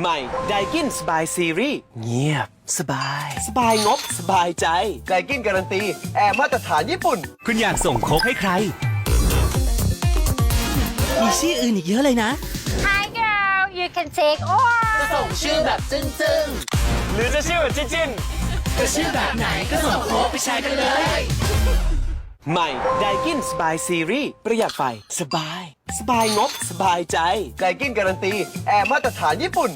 ใหม่ไดกินสบายซีรีส์เงียบ สบาย สบายงบ สบายใจไดกินการันตี แอร์มาตรฐานญี่ปุ่น คุณอยากส่งโค้กให้ใคร มีชื่ออื่นอีกเยอะเลยนะ Hi girl you can take or ส่งชื่อแบบจึ้งหรือจะชื่อแบบจิ้นจิ้นๆจะชื่อแบบไหนก็ส่งโค้กไปใช้กันเลย ใหม่ไดกินสบายซีรีส์ประหยัดไฟ สบาย สบายงบ สบายใจไดกินการันตี แอร์มาตรฐานญี่ปุ่น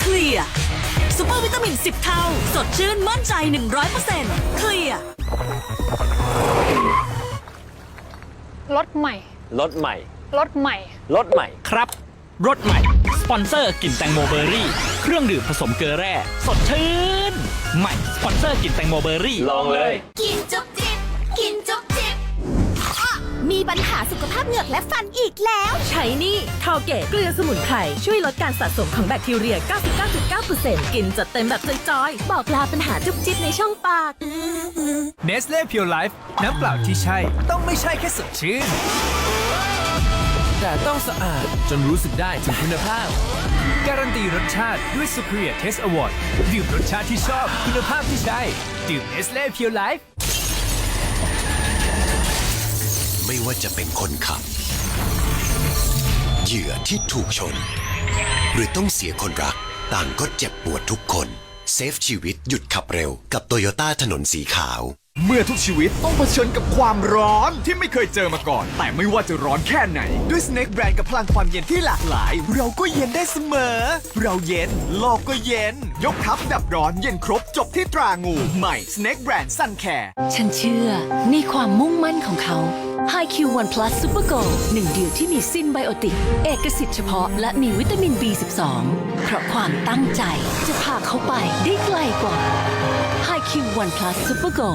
เคลียร์ซูเปอร์วิตามิน 10 เท่า สดชื่นมั่นใจ 100%เคลียร์ รถใหม่ รถใหม่ รถใหม่ รถใหม่ ครับ รถใหม่ สปอนเซอร์กลิ่นแตงโมเบอร์รี่ เครื่องดื่มผสมเกลือแร่ สดชื่น ใหม่ สปอนเซอร์กลิ่นแตงโมเบอร์รี่ ลองเลย กินจุ๊บจิ๊บกินจุ๊บจิ๊บอ๊ะมีปัญหาสุขภาพเหงือกและฟันอีกแล้ว ใช้นี่คาเกตเกลือสมุนไพรช่วยลดการสะสมของแบคทีเรีย 99.9%กินจัดเต็มแบบจอยๆ บอกลาปัญหาจุ๊บจิ๊บในช่องปาก เนสเล่เพียวไลฟ์น้ำเปล่าที่ใช่ ต้องไม่ใช่แค่สดชื่น แต่ต้องสะอาดจนรู้สึกได้ถึงคุณภาพ การันตีรสชาติด้วย Superior Taste Award ดื่มรสชาติที่ชอบคุณภาพที่ใช่ดื่มเนสเล่เพียวไลฟ์ไม่ว่าจะเป็นคนขับ เหยื่อที่ถูกชน หรือต้องเสียคนรัก ต่างก็เจ็บปวดทุกคน เซฟชีวิตหยุดขับเร็วกับโตโยต้าถนนสีขาว เมื่อทุกชีวิตต้องเผชิญกับความร้อนที่ไม่เคยเจอมาก่อน แต่ไม่ว่าจะร้อนแค่ไหน ด้วย Snake Brand กับพลังความเย็นที่หลากหลาย เราก็เย็นได้เสมอ เราเย็นโลกก็เย็น ยกทัพดับร้อนเย็นครบจบที่ตรางู ใหม่ Snake Brand Sun Care ฉันเชื่อในความมุ่งมั่นของเขา HiQ One Plus Super Go หนึ่งเดียวที่มีซินไบโอติก เอกสิทธิ์เฉพาะและมีวิตามิน B12 เพราะความตั้งใจจะพาเขาไปได้ไกลกว่า HiQ One Plus Super Go